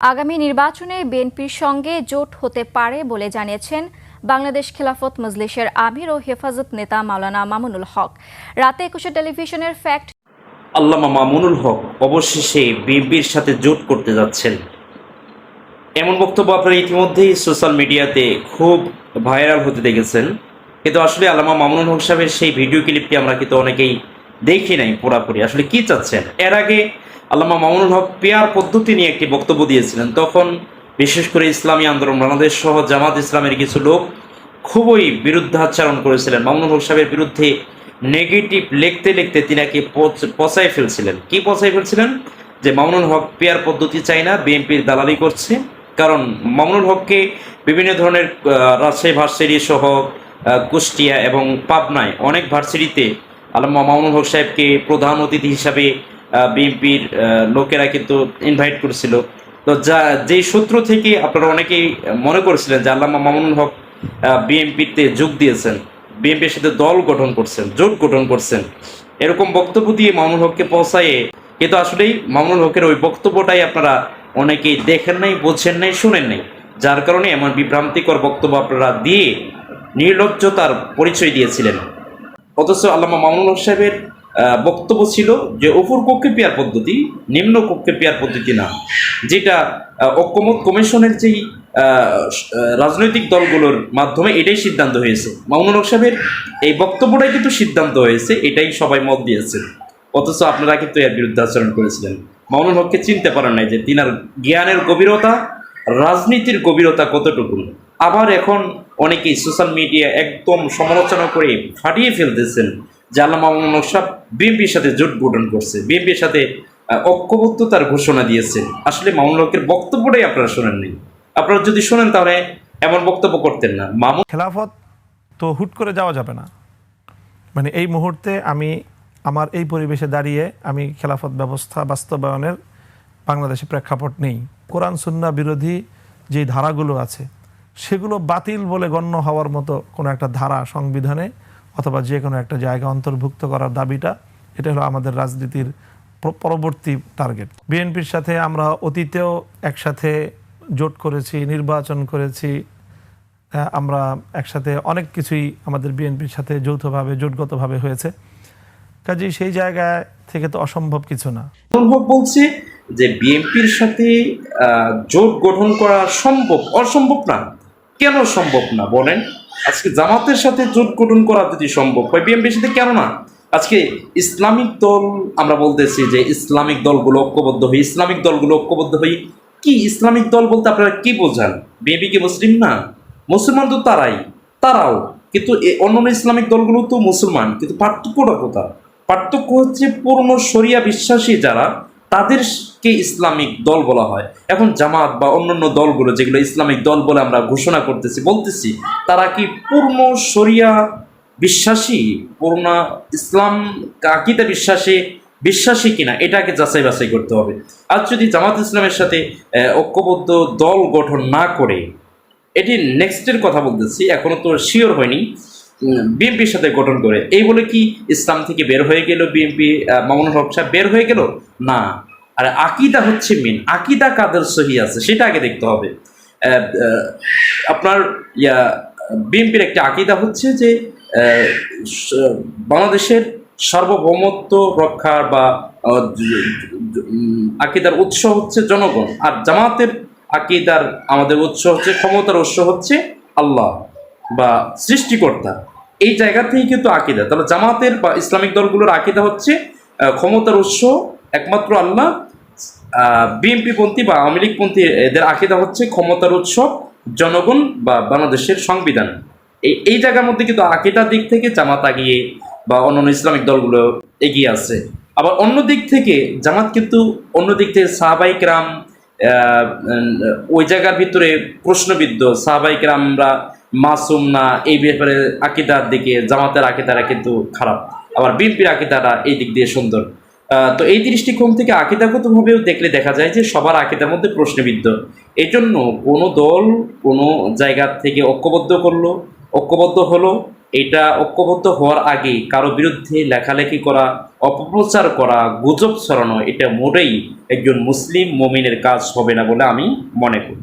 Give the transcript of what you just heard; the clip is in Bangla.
আগামী নির্বাচনে বিএনপির সঙ্গে জোট হতে পারে বলে জানিয়েছেন বাংলাদেশ খেলাফত মজলিসের আমির ও হেফাজত নেতা মাওলানা মামুনুল হক। রাতে একুশে টেলিভিশনের ফ্যাক্ট আল্লামা মামুনুল হক অবশেষে বিএনপির সাথে জোট করতে যাচ্ছেন। এমন বক্তব্য আপনারা ইতিমধ্যেই সোশ্যাল মিডিয়াতে খুব ভাইরাল হতে দেখেছেন। কিন্তু আসলে আল্লামা মামুনুল হক সাহেবের সেই ভিডিও ক্লিপটি আমরা কিন্তু অনেকেই দেখি নাই পুরাপুরি। আসলে কি চাচ্ছেন? এর আগে আল্লামা মামুনুল হক পেয়ার পদ্ধতি নিয়ে একটি বক্তব্য দিয়েছিলেন। তখন বিশেষ করে ইসলামী আন্দোলন, বাংলাদেশ সহ জামাত ইসলামের কিছু লোক খুবই বিরুদ্ধাচারণ করেছিলেন। মামুনুল হক সাহেবের বিরুদ্ধে নেগেটিভ লিখতে লিখতে তিনাকে পচ- পচাই ফেলছিলেন। কি পচাই ফেলছিলেন? যে মামুনুল হক পেয়ার পদ্ধতি চাই না, বিএনপির দালালি করছে। কারণ মামুনুল হককে বিভিন্ন ধরনের রাজশাহী ভার্সিটি সহ কুষ্টিয়া এবং পাবনায় অনেক ভার্সিটিতে আলমা মামুনুল হক সাহেবকে প্রধান অতিথি হিসাবে বিএনপির লোকেরা কিন্তু ইনভাইট করেছিল। তো যা, যেই সূত্র থেকে আপনারা অনেকেই মনে করেছিলেন যে আল্লামা মামুনুল হক বিএনপিতে যোগ দিয়েছেন, বিএনপির সাথে দল গঠন করছেন, জোট গঠন করছেন, এরকম বক্তব্য দিয়ে মামুনুল হককে পৌঁছায়ে কিন্তু আসলেই মামুনুল হকের ওই বক্তব্যটাই আপনারা অনেকেই দেখেন নাই, বোঝেন নাই, শুনেন নাই। যার কারণে এমন বিভ্রান্তিকর বক্তব্য আপনারা দিয়ে নির্লজ্জতার পরিচয় দিয়েছিলেন। অথচ আল্লামা মামুনুল হক সাহেবের বক্তব্য ছিল যে অপুর কক্ষে পেয়ার পদ্ধতি, নিম্ন কক্ষে পেয়ার পদ্ধতি না, যেটা ঐক্যমত কমিশনের যেই রাজনৈতিক দলগুলোর মাধ্যমে এটাই সিদ্ধান্ত হয়েছে। মামুনুল সাহেবের এই বক্তব্যটাই কিন্তু সিদ্ধান্ত হয়েছে, এটাই সবাই মত দিয়েছে। অথচ আপনারা কিন্তু এর বিরুদ্ধে আচরণ করেছিলেন। মামুনুল হককে চিনতে পারেন নাই যে তিনার জ্ঞানের গভীরতা, রাজনীতির গভীরতা কতটুকু। আবার এখন অনেকেই সোশ্যাল মিডিয়া একদম সমালোচনা করে ফাটিয়ে ফেলতেছেন। যে মামুনুল হক বিএনপির সাথে জোট গঠন করছে। বিএনপির সাথে আহ, ঐক্যবদ্ধতার ঘোষণা দিয়েছে। আসলে মামুনুল হকের বক্তব্যটাই আপনারা শোনেননি আপনারা যদি শোনেন তাহলে এমন বক্তব্য করতেন না। মামুন খেলাফত তো হুট করে যাওয়া যাবে না। মানে এই মুহূর্তে আমি আমার এই পরিবেশে দাঁড়িয়ে আমি খেলাফত ব্যবস্থা বাস্তবায়নের বাংলাদেশে প্রেক্ষাপট নেই। কোরআন সুন্না বিরোধী যে ধারাগুলো আছে সেগুলো বাতিল বলে গণ্য হওয়ার মতো কোনো একটা ধারা সংবিধানে অথবা যে কোনো একটা জায়গা অন্তর্ভুক্ত করার দাবিটা, এটা হলো আমাদের রাজনীতির পরবর্তী টার্গেট বিএনপির সাথে আমরা অতীতেও একসাথে জোট করেছি, নির্বাচন করেছি আমরা একসাথে অনেক কিছুই আমাদের বিএনপির সাথে যৌথভাবে, জোটগতভাবে হয়েছে। কাজেই সেই জায়গায় থেকে তো অসম্ভব কিছু না। হক বলছে যে বিএনপির সাথে জোট গঠন করা সম্ভব, অসম্ভব না। কেন সম্ভব না বলেন? জামাতের সাথে জোট গঠন করা যদি সম্ভব হয়, বিএনপির সাথে কেন না? আজকে ইসলামিক দল, আমরা বলতেছি যে ইসলামিক দলগুলো ঐক্যবদ্ধ হই, ইসলামিক দলগুলো ঐক্যবদ্ধ হই। কি ইসলামিক দল বলতে আপনারা কি বোঝান? বিএনপি কি মুসলিম না? মুসলমান তো তারাই, তারাও। কিন্তু অন্যান্য ইসলামিক দলগুলো তো মুসলমান, কিন্তু পার্থক্যটা কোথায়? পার্থক্য হচ্ছে পূর্ণ শরিয়া বিশ্বাসী যারা তাদেরকে ইসলামিক দল বলা হয়? এখন জামাত বা অন্যান্য দলগুলো যেগুলো ইসলামিক দল বলে আমরা ঘোষণা করতেছি, বলতেছি, তারা কি পূর্ণ শরিয়া বিশ্বাসী? পূর্ণ ইসলাম আকিদা বিশ্বাসী? বিশ্বাসী কিনা? এটাকে যাচাই বাছাই করতে হবে। আর যদি জামাত ইসলামের সাথে ঐক্যবদ্ধ দল গঠন না করে, এটি নেক্সটের কথা বলতেছি, এখনও তো শিওর হয়নি বিএনপির সাথে গঠন করে। এই বলে কি ইসলাম থেকে বের হয়ে গেল বিএনপি? মামুনুল হক সাহেব বের হয়ে গেল? না। আর আকিদা হচ্ছে মেন আকিদা কাদের সহি আছে, সেটা আগে দেখতে হবে। আপনার, ইয়া, বিএনপির একটা আকিদা হচ্ছে যে বাংলাদেশের সার্বভৌমত্ব রক্ষার বা আকিদার উৎস হচ্ছে জনগণ। আর জামাতের আকিদার আমাদের উৎস হচ্ছে, ক্ষমতার উৎস হচ্ছে আল্লাহ বা সৃষ্টিকর্তা। এই জায়গা থেকে কিন্তু আকিদা। তাহলে জামাতের বা ইসলামিক দলগুলোর আকিদা হচ্ছে ক্ষমতার উৎস একমাত্র আল্লাহ বিএনপি পন্থী বা আওয়ামী লীগ পন্থী এদের আকিদা হচ্ছে ক্ষমতার উৎস, জনগণ বা বাংলাদেশের সংবিধান। এই এই জায়গার মধ্যে কিন্তু আকিদার দিক থেকে জামাত আগিয়ে বা অন্যান্য ইসলামিক দলগুলো এগিয়ে আছে। আবার অন্য দিক থেকে জামাত কিন্তু অন্য দিক থেকে সাহাবাইক রাম ওই জায়গার ভিতরে প্রশ্নবিদ্ধ। সাহাবাইক রামরা মাসুম না, এই ব্যাপারে আকিদার দিকে, জামাতের আকিদারা কিন্তু খারাপ। আবার বিএনপির আকিদারা এই দিক দিয়ে সুন্দর। তো এই দৃষ্টিকোণ থেকে আকিদাগতভাবেও দেখলে দেখা যায় যে সবার আকিদার মধ্যে প্রশ্নবিদ্ধ। এই জন্য কোনো দল কোনো জায়গা থেকে ঐক্যবদ্ধ করল, ঐক্যবদ্ধ হলো, এটা ঐক্যবদ্ধ হওয়ার আগে কারও বিরুদ্ধে লেখালেখি করা, অপপ্রচার করা, গুজব ছড়ানো, এটা মোটেই একজন মুসলিম মমিনের কাজ হবে না বলে আমি মনে করি।